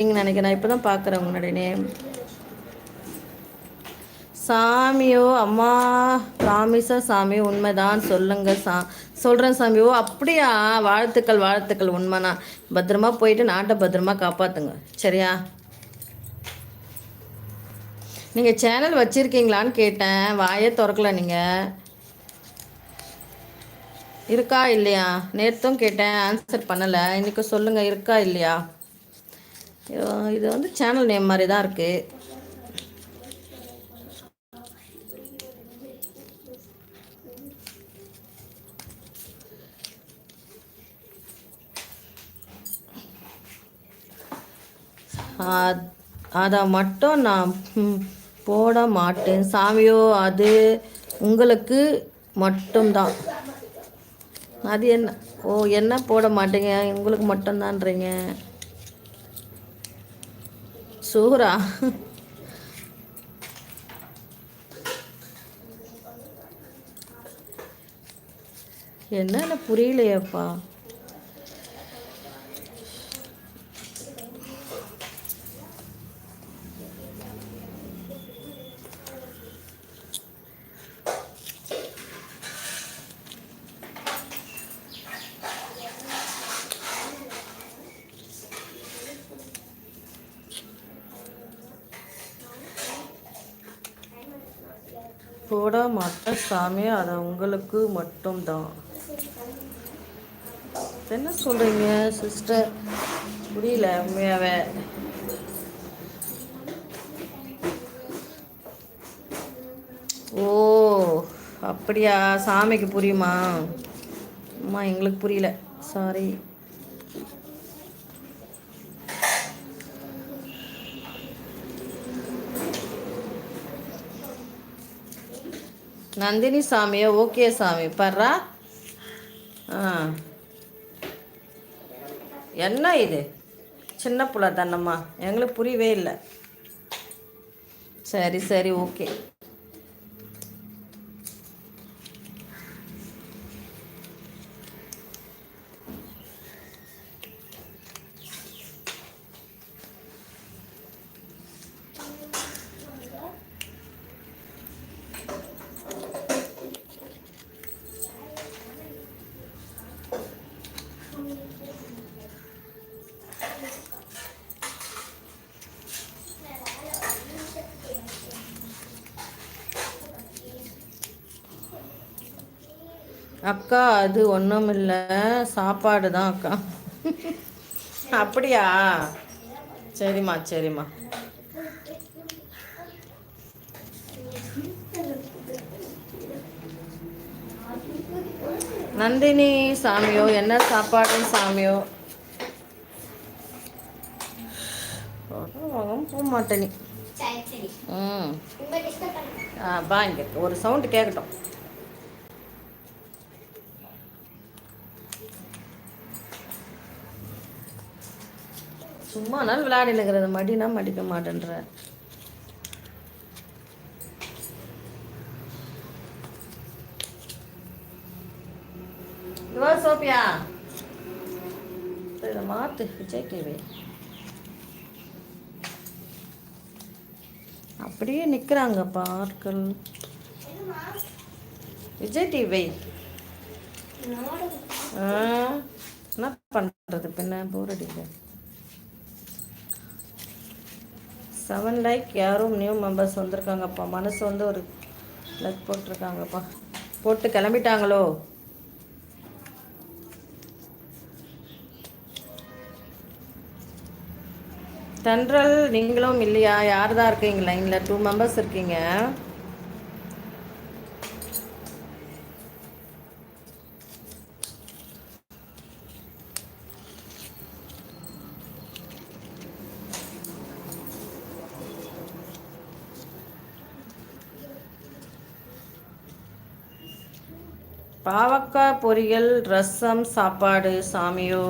இருக்கீங்கன்னு நினைக்கிறேன். இப்போ தான் பார்க்குறேன் உங்களுடைய நேம். சாமியோ அம்மா ப்ராமிஸா சாமி உண்மைதான். சொல்லுங்க சா சொல்கிறேன் சாமி. ஓ அப்படியா? வாழ்த்துக்கள் வாழ்த்துக்கள் உண்மைனா பத்திரமா போயிட்டு நாட்டை பத்திரமா காப்பாற்றுங்க சரியா? நீங்கள் சேனல் வச்சுருக்கீங்களான்னு கேட்டேன். வாயே திறக்கல நீங்கள் இருக்கா இல்லையா? நேற்றும் கேட்டேன் ஆன்சர் பண்ணலை. இன்றைக்கி சொல்லுங்கள் இருக்கா இல்லையா? இது வந்து சேனல் நேம் மாதிரி தான் இருக்குது அதை மட்டும் நான் போட மாட்டேன். சாமியோ அது உங்களுக்கு மட்டும்தான். அது என்ன? ஓ என்ன போட மாட்டேங்க? உங்களுக்கு மட்டும்தான்றீங்க. சூரா என்னென்ன புரியலையப்பா. போட மாட்டேன் சாமி அதை உங்களுக்கு மட்டும்தான். என்ன சொல்கிறீங்க சிஸ்டர் புரியல உண்மையாவே. ஓ அப்படியா? சாமிக்கு புரியுமா? அம்மா எங்களுக்கு புரியல. சாரி நந்தினி சாமியா ஓகே சாமி பர்றா? ஆ. என்ன இது? சின்ன புள்ள தானம்மா எங்களுக்கு புரியவே இல்லை. சரி சரி ஓகே. அக்கா அது ஒன்றும் இல்லை சாப்பாடு தான் அக்கா. அப்படியா? சரிம்மா சரிம்மா. நந்தினி சாமியோ என்ன சாப்பாடு சாமியோ? போக மாட்டேனி ம். ஆ பா இங்கே ஒரு சவுண்டு கேட்கட்டும் சும்மா நாள் விளையாடினுக்கிறது மடினா மடிக்க மாட்டேன்ற. இதுவா சோபியா. இதை மாத்து விஜய் டிவி அப்படியே நிற்கிறாங்க ஆட்கள் விஜய் டிவி என்ன பண்ணுறது பின்ன? போர் அடிக்குது. செவன் லைக் யாரும் நியூ மெம்பர்ஸ் வந்திருக்காங்கப்பா. மனசு வந்து ஒரு லைக் போட்டிருக்காங்கப்பா. போட்டு கிளம்பிட்டாங்களோ? தென்றல் நீங்களும் இல்லையா? யார் தான் இருக்கீங்க லைனில் டூ மெம்பர்ஸ் இருக்கீங்க. பாவக்காய் பொரியல் ரசம் சாப்பாடு சாமியோ.